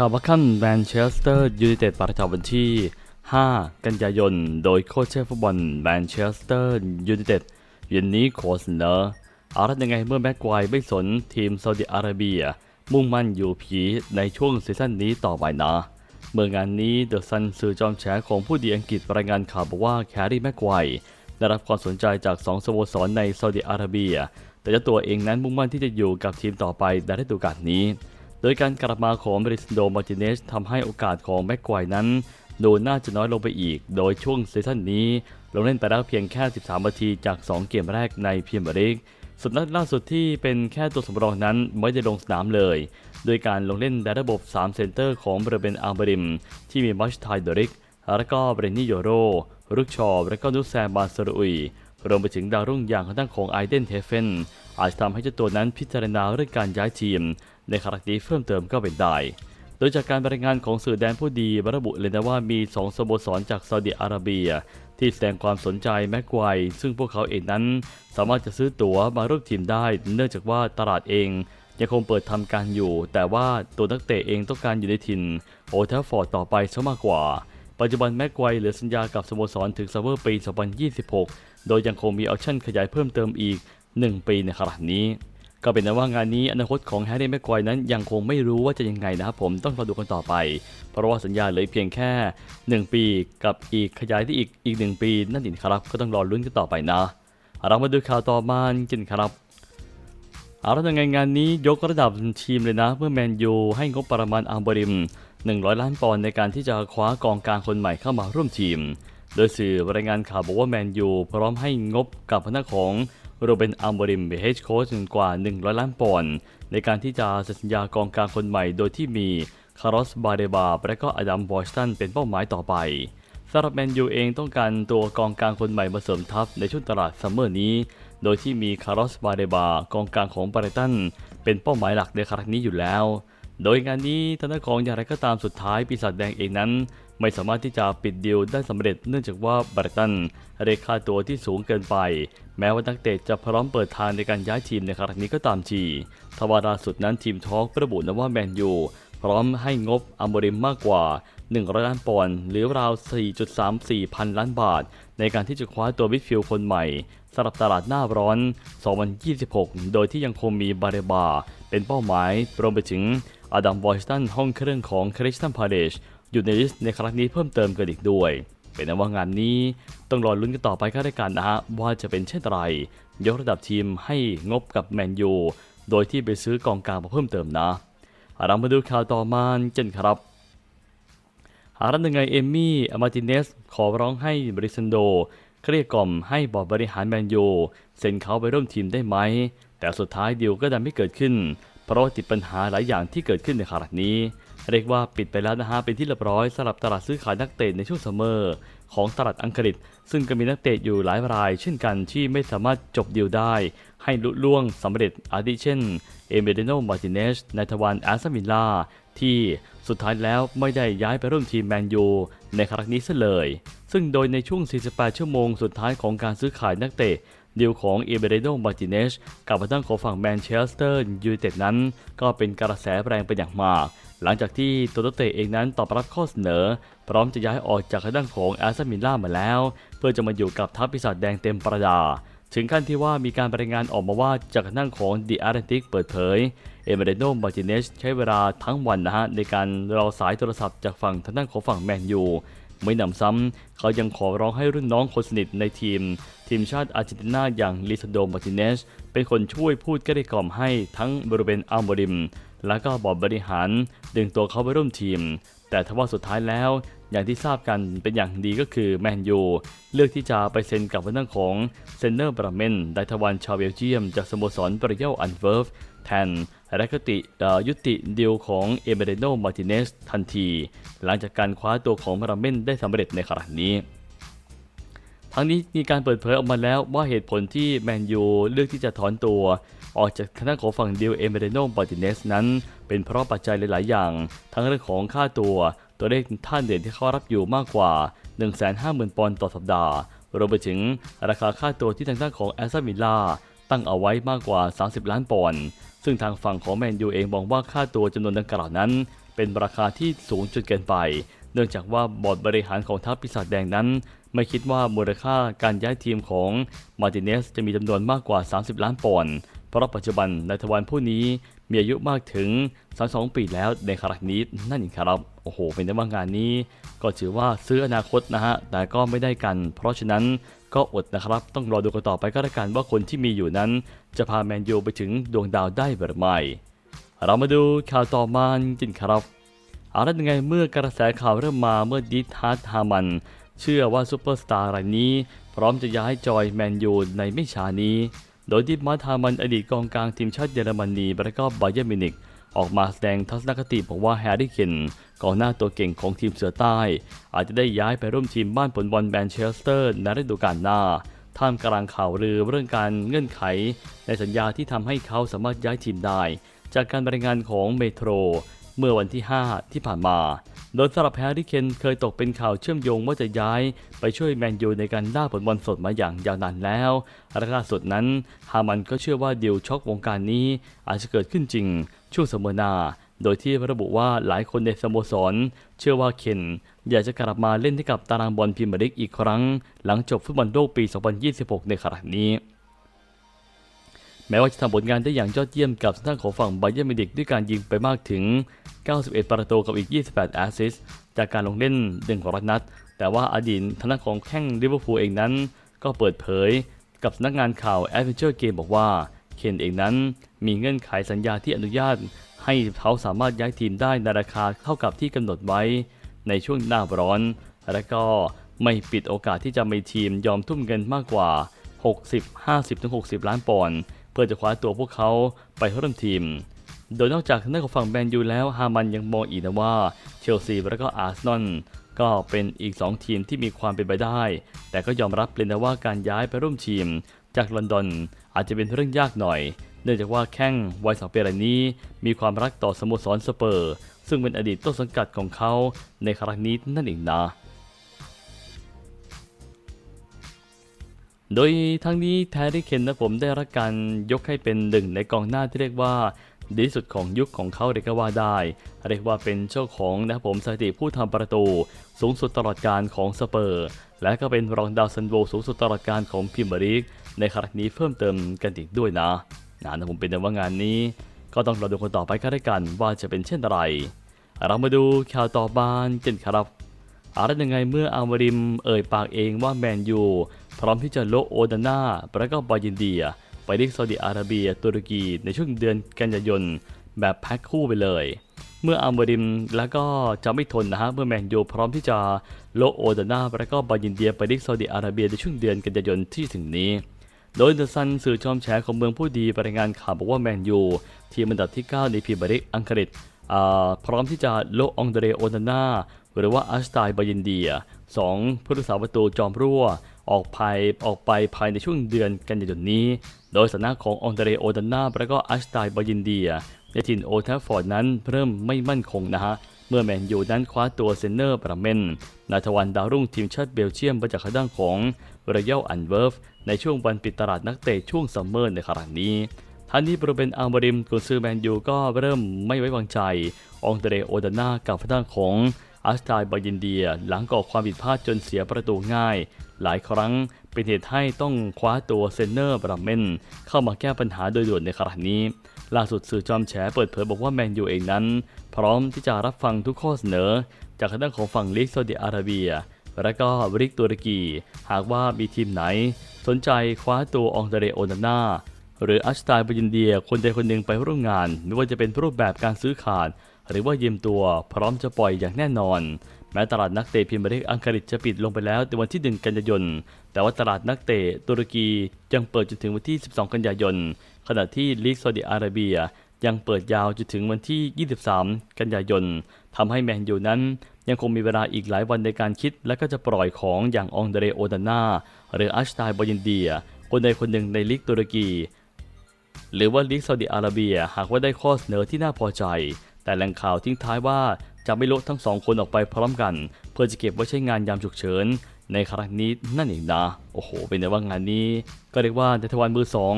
ข่าวบัคคัมแมนเชสเตอร์ยูไนเต็ดประจำวันที่ 5 กันยายน โดยโค้ชเชฟฟุตบอลแมนเชสเตอร์ยูไนเต็ดเย็นนี้ขอเนออารัตยังไงเมื่อแม็กไกวไม่สนทีมซาอุดิอาระเบีย มุ่งมั่นอยู่ผีในช่วงซีซั่นนี้ต่อไปนะ เมื่องานนี้เดอะซันสื่อจอมแฉของผู้ดีอังกฤษรายงานข่าวบอกว่าแคร์รี่แม็กไกวได้รับความสนใจจากสองสโมสรในซาอุดิอาระเบีย แต่เจ้าตัวเองนั้นมุ่งมั่นที่จะอยู่กับทีมต่อไปในฤดูกาลนี้ โดยการกลับมาของบริสโดมาร์ติเนสทำให้โอกาสของแม็กไกวนั้น ดูน่าจะน้อยลงไปอีก โดยช่วงซีซั่นนี้ ลงเล่นไปแล้วเพียงแค่ 13 นาทีจาก 2 เกมแรกในพรีเมียร์ลีกสุดนัดล่าสุดที่เป็นแค่ตัวสำรองนั้นไม่ได้ลงสนามเลย โดยการลงเล่นในระบบ 3 เซนเตอร์ของบริเวณอาร์บริม ที่มีมัชไทเดริก และก็เบรนนี่โยโรรุกชอและก็นุสแซมบาสรุยรวมไปถึงดาวรุ่งอย่างทางด้านของไอเดนเทเฟนอาจทำให้เจ้าตัวนั้นพิจารณาเรื่องการย้ายทีม ในครั้งนี้เพิ่มเติมก็เป็นได้ โดยจากการรายงานของสื่อแดนผู้ดีระบุเลยนะว่ามี 2สโมสรจากซาอุดิอาระเบีย ที่แสดงความสนใจแม็กไกวซึ่งพวกเขาเองนั้น สามารถจะซื้อตั๋วมาร่วมทีมได้ เนื่องจากว่าตลาดเองยังคงเปิดทำการอยู่ แต่ว่าตัวนักเตะเองต้องการอยู่ในถิ่นโอเทฟฟอร์ดต่อไปซะมากกว่า ปัจจุบันแม็กไกวเหลือสัญญากับสโมสรถึงซัมเมอร์ปี 2026 โดยยังคงมีออปชั่นขยายเพิ่มเติมอีก 1 ปีในขณะนี้ ก็เป็นนั้นว่างานนี้อนาคตของแฮร์รี่แม็กไกวนั้นยังคงไม่รู้ว่าจะยังไงนะครับผมต้องรอดูกันต่อไป เพราะว่าสัญญาเหลือเพียงแค่ 1 ปีกับอีกขยายที่อีกอีก 1 ปี นั่นเองครับก็ต้องรอลุ้นกันต่อไปนะ เรามาดูข่าวต่อมากันครับเอาละยังไงงานนี้ยกระดับทีมเลยนะเมื่อแมนยูให้งบประมาณอัลบริม 100 ล้านปอนด์ในการที่จะคว้ากองกลางคนใหม่เข้ามาร่วมทีม โดยสื่อรายงานข่าวบอกว่าแมนยูพร้อมให้งบกับพนักของ โรเบนอัลบริมเฮดโค้ชกว่า 100 ล้านปอนด์ในการที่จะเซ็นสัญญากองกลางคนใหม่โดยที่มีคาร์ลสบาเดบาและก็อดัมบอชตันเป็นเป้าหมายต่อไปสำหรับแมนยูเองต้องการตัวกองกลางคนใหม่มาเสริมทัพในช่วงตลาดซัมเมอร์นี้ โดยที่มีคาร์ลสบาเดบากองกลางของบาร์ตันเป็นเป้าหมายหลักในครั้งนี้อยู่แล้ว โดยงานนี้ทางด้านของอย่างไรก็ตามสุดท้ายปีศาจแดงเองนั้น ไม่สามารถที่จะปิดดีลได้สำเร็จเนื่องจากว่าบาร์ตันเรคค่าตัวที่สูงเกินไป แม้ว่านักเตะจะพร้อมเปิดทางในการย้ายทีมในครั้งนี้ก็ตามทีทว่าล่าสุดนั้นทีมทอล์กระบุนะว่าแมนยูพร้อมให้งบอัมบริมมากกว่า 100 ล้านปอนด์หรือราว 4.34 พันล้านบาท ในการที่จะคว้าตัววิดฟิลด์คนใหม่สำหรับตลาดหน้าร้อน 2026 โดยที่ยังคงมีบาเรบา เป็นเป้าหมายรวมไปถึงอดัมวอชตันห้องเครื่องของคริสตันพาเดชอยู่ในลิสต์ในครั้งนี้เพิ่มเติมกันอีกด้วย เป็นนั้นว่างานนี้ต้องรอลุ้นกันต่อไปก็ได้กันนะฮะว่าจะเป็นเช่นไรยกระดับทีมให้งบกับแมนยูโดยที่ไปซื้อกองกลางมาเพิ่มเติมนะเรามาดูข่าวต่อมากันครับหารับยังไงเอมมี่อามาติเนสขอร้องให้บริซันโดเกลี้ยกล่อมให้บอร์ดบริหารแมนยูเซ็นเขาไปร่วมทีมได้ไหม แต่สุดท้ายดีลก็ดันไม่เกิดขึ้น เพราะติดปัญหาหลายอย่างที่เกิดขึ้นในขณะนี้ เรียกว่าปิดไปแล้วนะฮะเป็นที่เรียบร้อยสำหรับตลาดซื้อขายนักเตะในช่วงซัมเมอร์ของตลาดอังกฤษ ซึ่งก็มีนักเตะอยู่หลายราย เช่นกันที่ไม่สามารถจบดีลได้ ให้ลุล่วงสำเร็จอาทิเช่น เอเมเดโนมาร์ติเนสในทวารแอสตันวิลล่าที่สุดท้ายแล้วไม่ได้ย้ายไปร่วมทีมแมนยูในครั้งนี้ซะเลย ซึ่งโดยในช่วง 48 ชั่วโมงสุดท้ายของการซื้อขายนักเตะดีลของเอเบเรโดมาร์ติเนสกับทางด้านของฝั่งแมนเชสเตอร์ยูไนเต็ดนั้น ก็เป็นกระแสแรงเป็นอย่างมาก หลังจากที่ตัวเตะเองนั้นตอบรับข้อเสนอ พร้อมจะย้ายออกจากด้านของแอสตันวิลล่ามาแล้ว เพื่อจะมาอยู่กับทัพปีศาจแดงเต็มประดา ถึงขั้นที่ว่ามีการรายงานออกมาว่าจากทางด้านของ The Atlantic เปิดเผยเอเมเรโนมาร์ติเนสใช้เวลาทั้งวันนะฮะในการรอสายโทรศัพท์จากฝั่งทางด้านของฝั่งแมนยูไม่นำซ้ำ เขายังขอร้องให้รุ่นน้องคนสนิทในทีม ทีมชาติอาร์เจนตินาอย่างลิซาโดมาร์ติเนสเป็นคนช่วยพูดกลี้ยกล่อมให้ทั้งบริเวณอัลโมริม และก็บอร์ดบริหาร ดึงตัวเขาไปร่วมทีม แต่ทว่าสุดท้ายแล้ว อย่างที่ทราบกันเป็นอย่างดีก็คือแมนยูเลือกที่จะไปเซ็นกับทางด้านของเซนเนอร์บราเมนไดทวันชาวเบลเยียม จากสโมสรบริเยลอันเวิร์ฟแทนและก็ติยุติดีลของเอเมเรโนมาร์ติเนสทันที หลังจากการคว้าตัวของบราเมนได้สำเร็จในขณะนี้ ทั้งนี้มีการเปิดเผยออกมาแล้วว่าเหตุผลที่แมนยูเลือกที่จะถอนตัว ออกจากคณะของฝั่งดิวเอเมเรโนบอติเนสนั้น เป็นเพราะปัจจัยหลาย ๆ อย่าง ทั้งเรื่องของค่าตัว ตัวเลขท่านเด่นที่เขารับอยู่มากกว่า 150,000 ปอนด์ต่อสัปดาห์ รวมไปถึงราคาค่าตัวที่ทางด้านของแอสตันวิลล่าตั้งเอาไว้มากกว่า 30 ล้านปอนด์ ซึ่งทางฝั่งของแมนยูเองมองว่าค่าตัวจำนวนดังกล่าวนั้น เป็นราคาที่สูงจนเกินไป เนื่องจากว่าบอร์ดบริหารของทัพปีศาจแดงนั้น ไม่คิดว่ามูลค่าการย้ายทีมของมาร์ติเนสจะมีจำนวนมากกว่า 30 ล้านปอนด์เพราะปัจจุบันนายทวารผู้นี้มีอายุมากถึง 32 ปีแล้วในขณะนี้นั่นเองครับ โอ้โห เป็นได้ว่างานนี้ ก็ถือว่าซื้ออนาคตนะฮะ แต่ก็ไม่ได้กัน เพราะฉะนั้นก็อดนะครับ ต้องรอดูกันต่อไปก็แล้วกันว่าคนที่มีอยู่นั้น จะพาแมนยูไปถึงดวงดาวได้หรือไม่ เรามาดูข่าวต่อมาจริงครับ เอาละยังไงเมื่อกระแสข่าวเริ่มมาเมื่อดิทาร์ดฮามัน เชื่อว่าซูเปอร์สตาร์รายนี้ พร้อมจะย้ายจอยแมนยูในไม่ช้านี้ โดยดิทมาร์ทฮามันอดีตกองกลางทีมชาติเยอรมนีและก็บาเยอร์มินิกออกมาแสดงทัศนคติบอกว่าแฮร์รี่เคนกองหน้าตัวเก่งของทีมเสือใต้ อาจจะได้ย้ายไปร่วมทีมบ้านผลบอลแมนเชสเตอร์ในฤดูกาลหน้า ท่ามกลางข่าวลือเรื่องการเงื่อนไข ในสัญญาที่ทำให้เขาสามารถย้ายทีมได้ จากการรายงานของเมโทร เมื่อวันที่ 5 ที่ผ่านมา โดยสำหรับแฮร์รี่เคนเคยตกเป็นข่าวเชื่อมโยงว่าจะย้าย ไปช่วยแมนยูในการล่าผลบอลสดมาอย่างยาวนานแล้วและล่าสุดนั้น ฮามันก็เชื่อว่าดิวช็อกวงการนี้ อาจจะเกิดขึ้นจริง ช่วงเสมอนาโดยที่ระบุว่าหลายคนในสโมสร เชื่อว่าเคนอยากจะกลับมาเล่นให้กับตารางบอลพรีเมียร์ลีกอีกครั้ง หลังจบฟุตบอลโลกปี 2026 ในขณะนี้ แม้ว่าจะทำผลงานได้อย่างยอดเยี่ยมกับทางด้านของฝั่งไบเยอร์มิวนิกด้วยการยิงไปมากถึง 91 ประตูกับอีก 28 แอสซิสต์จากการลงเล่น100นัด แต่ว่าอดีตทางด้านของแข้งลิเวอร์พูลเองนั้น ก็เปิดเผยกับสำนักงานข่าว Adventure Game บอกว่า เคนเองนั้นมีเงื่อนไขสัญญาที่อนุญาต ให้เขาสามารถย้ายทีมได้ในราคาเท่ากับที่กำหนดไว้ ในช่วงหน้าร้อน และก็ไม่ปิดโอกาสที่จะมีทีมยอมทุ่มเงินมากกว่า 60 50-60 ล้านปอนด์ พื่อจะคว้าตัวพวกเขาไปร่วมทีม โดยนอกจากทางด้านของฝั่งแมนยูแล้วฮามันยังมองอีกนะว่าเชลซีและก็อาร์เซนอลก็เป็นอีก 2 ทีมที่มีความเป็นไปได้ แต่ก็ยอมรับเลยนะว่าการย้ายไปร่วมทีม จากลอนดอนอาจจะเป็นเรื่องยากหน่อย เนื่องจากว่าแข้งวัยสองปีรายนี้ มีความรักต่อสโมสรสเปอร์ ซึ่งเป็นอดีตต้นสังกัดของเขาในครั้งนี้นั่นเองนะ โดยทั้งนี้แทรี่เคนนะผมได้รับการยกให้เป็นหนึ่งในกองหน้าที่เรียกว่าดีสุดของยุคของเขาเลยก็ว่าได้ เรียกว่าเป็นเจ้าของนะผมสถิติผู้ทำประตู สูงสุดตลอดการของสเปอร์ และก็เป็นรองดาวซันโวสูงสุดตลอดการของพิมบร์ลีกในครั้งนี้เพิ่มเติมกันอีกด้วยนะนะนะผมเป็นแต่ว่างานนี้ ก็ต้องรอดูคนต่อไปก็ได้กันว่าจะเป็นเช่นไร เรามาดูข่าวต่อบานกันครับอะไรยังไงเมื่ออาวาริมเอ่ยปากเองว่าแมนยู พร้อมที่จะโลโอดาน่าและก็บายินเดีย ไปที่ซาอุดิอาระเบีย ตุรกีในช่วงเดือนกันยายน แบบแพ็คคู่ไปเลย เมื่ออาวาริมแล้วก็จะไม่ทนนะฮะเมื่อแมนยูพร้อมที่จะโลโอดาน่าและก็บายินเดีย ไปที่ซาอุดิอาระเบียในช่วงเดือนกันยายนที่ถึงนี้โดยเดอะซันสื่อจอมแฉของเมืองผู้ดีรายงานข่าวบอกว่าแมนยูทีมอันดับที่ 9 ในพรีเมียร์ลีกอังกฤษพร้อมที่จะโลองเดเรโอดาน่าหรือว่าอัสไตบายินเดียสองผู้รักษาประตูจอมรั่ว ออกภายออกไปภายในช่วงเดือนกันยายนนี้ โดยสถานะขององเดเรโอดาน่าและก็อัสไตบายินเดียในถิ่นโอทัฟฟอร์ดนั้นเริ่มไม่มั่นคงนะฮะเมื่อแมนยูนั้นคว้าตัวเซนเนอร์ประเมนนาทวันดาวรุ่งทีมชาติเบลเยียมมาจากข้างด้านของเรยัลอันเวิร์ฟในช่วงวันปิดตลาดนักเตะช่วงซัมเมอร์ในครั้งนี้ท่านนี้บริเวณอัลมริมกุนซือแมนยูก็เริ่มไม่ไว้วางใจ องเดเรโอดาน่ากับทางด้านของ อัสตายบายินเดียหลังก่อความผิดพลาดจนเสียประตูง่าย หลายครั้งเป็นเหตุให้ต้องคว้าตัวเซนเนอร์บราเมนเข้ามาแก้ปัญหาโดยด่วนในครั้งนี้ ล่าสุดสื่อจอมแฉเปิดเผยบอกว่าแมนยูเองนั้น พร้อมที่จะรับฟังทุกข้อเสนอ จากทางด้านของฝั่งลีกซาอุดิอาระเบีย และก็ลีกตุรกี หากว่ามีทีมไหน สนใจคว้าตัวองเดเรโอนาน่าหรืออัชตายบยินเดียคนใดคนหนึ่งไปร่วมงานไม่ว่าจะเป็นรูปแบบการซื้อขาด หรือว่ายืมตัวพร้อมจะปล่อยอย่างแน่นอน แม้ตลาดนักเตะพรีเมียร์ลีกอังกฤษจะปิดลงไปแล้วในวันที่ 1 กันยายน แต่ว่าตลาดนักเตะตุรกียังเปิดจนถึงวันที่ 12 กันยายน ขณะที่ลีกซาอุดิอาระเบีย ยังเปิดยาวจนถึงวันที่ 23 กันยายนทำให้แมนยูนั้นยังคงมีเวลาอีกหลายวันในการคิด และก็จะปล่อยของอย่างองเดเรโอดาน่าหรืออัชตายบอยินเดีย คนใดคนหนึ่งในลีกตุรกี หรือว่าลีกซาอุดิอาระเบีย หากว่าได้ข้อเสนอที่น่าพอใจ แต่แหล่งข่าวทิ้งท้ายว่าจะไม่ลดทั้งสองคนออกไปพร้อมกัน เพื่อจะเก็บไว้ใช้งานยามฉุกเฉิน ในครั้งนี้นั่นเองนะ โอ้โห เป็นไงว่างานนี้ ก็เรียกว่าในทวันมือสอง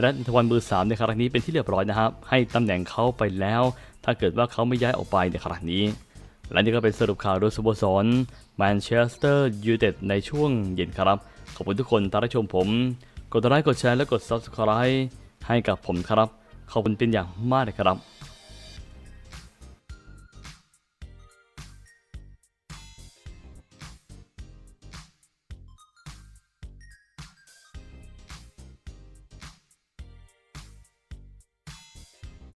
และทวันมือสามในครั้งนี้เป็นที่เรียบร้อยนะครับ ให้ตำแหน่งเขาไปแล้ว ถ้าเกิดว่าเขาไม่ย้ายออกไปในครั้งนี้ และนี่ก็เป็นสรุปข่าวโดยสโมสรแมนเชสเตอร์ยูไนเต็ดในช่วงเย็นครับ ขอบคุณทุกคนที่รับชมผม กดไลค์กดแชร์และกด Subscribe ให้กับผมครับ ขอบคุณเป็นอย่างมากเลยครับ